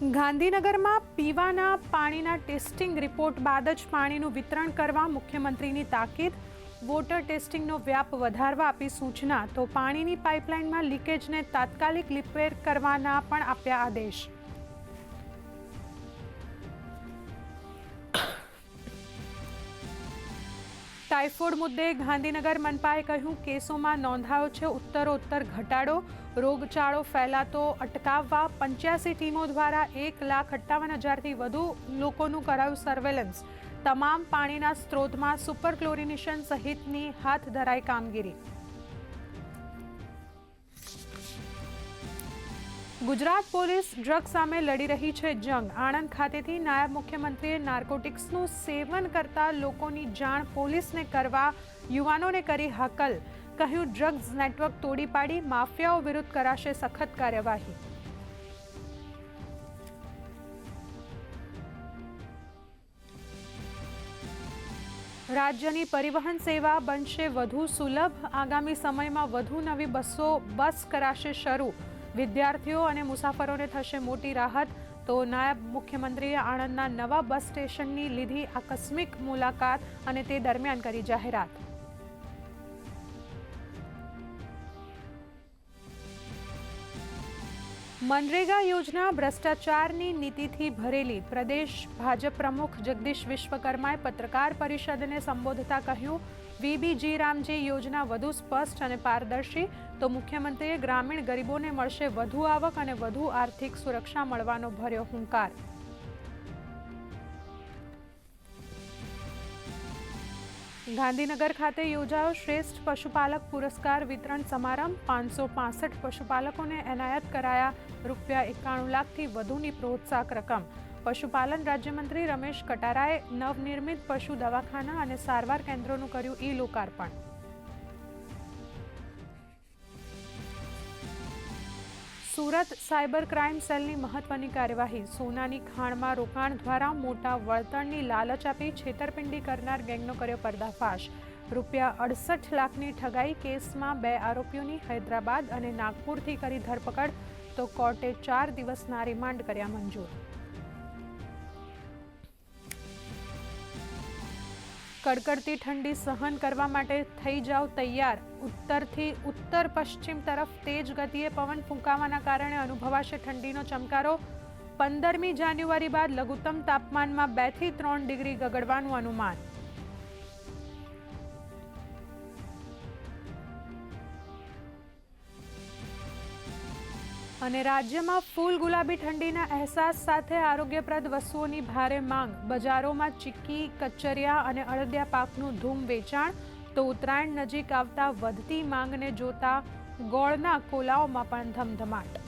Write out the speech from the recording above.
ગાંધીનગરમાં પીવાના પાણીના ટેસ્ટિંગ રિપોર્ટ બાદ જ પાણીનું વિતરણ કરવા મુખ્યમંત્રીની તાકીદ. વોટર ટેસ્ટિંગનો વ્યાપ વધારવા આપી સૂચના, તો પાણીની પાઇપલાઇનમાં લીકેજને તાત્કાલિક રિપેર કરવાના પણ આપ્યા આદેશ. ટાઇફોઇડ મુદ્દે ગાંધીનગર મનપાએ કહ્યું, કેસોમાં નોંધાયો છે ઉત્તરોત્તર ઘટાડો. રોગચાળો ફેલાતો અટકાવવા પંચ્યાસી ટીમો દ્વારા એક લાખ અઠ્ઠાવન હજારથી વધુ લોકોનું કરાયું સર્વેલન્સ તમામ પાણીના સ્ત્રોતમાં સુપર ક્લોરિનેશન સહિતની હાથ ધરાઈ કામગીરી. ગુજરાત પોલીસ ડ્રગ સામે લડી રહી છે જંગ. આણંદ ખાતેથી નાયબ મુખ્યમંત્રીએ નાર્કોટિક્સનું સેવન કરતા લોકોની જાણ પોલીસને કરવા યુવાનોને કરી હકલ. કહ્યું, ડ્રગ્સ નેટવર્ક તોડી પાડી, માફિયાઓ વિરુદ્ધ કરાશે સખત કાર્યવાહી. રાજ્યની પરિવહન સેવા બનશે વધુ સુલભ. આગામી સમયમાં વધુ નવી બસો બસ કરાશે શરૂ. વિદ્યાર્થીઓ અને મુસાફરોને થશે મોટી રાહત. તો નાયબ મુખ્યમંત્રીએ આણંદના નવા બસ સ્ટેશનની લીધી આકસ્મિક મુલાકાત અને તે દરમિયાન કરી જાહેરાત. મનરેગા યોજના ભ્રષ્ટાચારની નીતિથી ભરેલી. પ્રદેશ ભાજપ પ્રમુખ જગદીશ વિશ્વકર્માએ પત્રકાર પરિષદને સંબોધતા કહ્યું, વીબીજી રામજી યોજના વધુ સ્પષ્ટ અને પારદર્શી. તો મુખ્યમંત્રીએ ગ્રામીણ ગરીબોને મળશે વધુ આવક અને વધુ આર્થિક સુરક્ષા મળવાનો ભર્યો હુંકાર. ગાંધીનગર ખાતે યોજાયો શ્રેષ્ઠ પશુપાલક પુરસ્કાર વિતરણ સમારંભ. પાંચસો પાસઠ પશુપાલકોને એનાયત કરાયા રૂપિયા એકાણું લાખથી વધુની પ્રોત્સાહક રકમ. પશુપાલન રાજ્યમંત્રી રમેશ કટારાએ નવનિર્મિત પશુ દવાખાના અને સારવાર કેન્દ્રોનું કર્યું ઈ લોકાર્પણ. સુરત સાયબર ક્રાઇમ સેલની મહત્વની કાર્યવાહી. સોનાની ખાણમાં રોકાણ દ્વારા મોટા વળતરની લાલચ આપી છેતરપિંડી કરનાર ગેંગનો કર્યો પર્દાફાશ. રૂપિયા અડસઠ લાખની ઠગાઈ કેસમાં બે આરોપીઓની હૈદરાબાદ અને નાગપુરથી કરી ધરપકડ, તો કોર્ટે ચાર દિવસના રિમાન્ડ કર્યા મંજૂર. કડકડતી ઠંડી સહન કરવા માટે થઈ જાઓ તૈયાર. ઉત્તરથી ઉત્તર પશ્ચિમ તરફ તેજ ગતિએ પવન ફૂંકાવાના કારણે અનુભવાશે ઠંડીનો ચમકારો. પંદરમી જાન્યુઆરી બાદ લઘુત્તમ તાપમાનમાં બેથી ત્રણ ડિગ્રી ગગડવાનું અનુમાન. અને રાજ્યમાં ફૂલ ગુલાબી ઠંડીના અહેસાસ સાથે આરોગ્યપ્રદ વસ્તુઓની ભારે માંગ. બજારોમાં ચીક્કી, કચરિયા અને અડદિયા પાકનું ધૂમ વેચાણ. તો ઉત્તરાયણ નજીક આવતા વધતી માંગને જોતા ગોળના કોલાઓમાં પણ ધમધમાટ.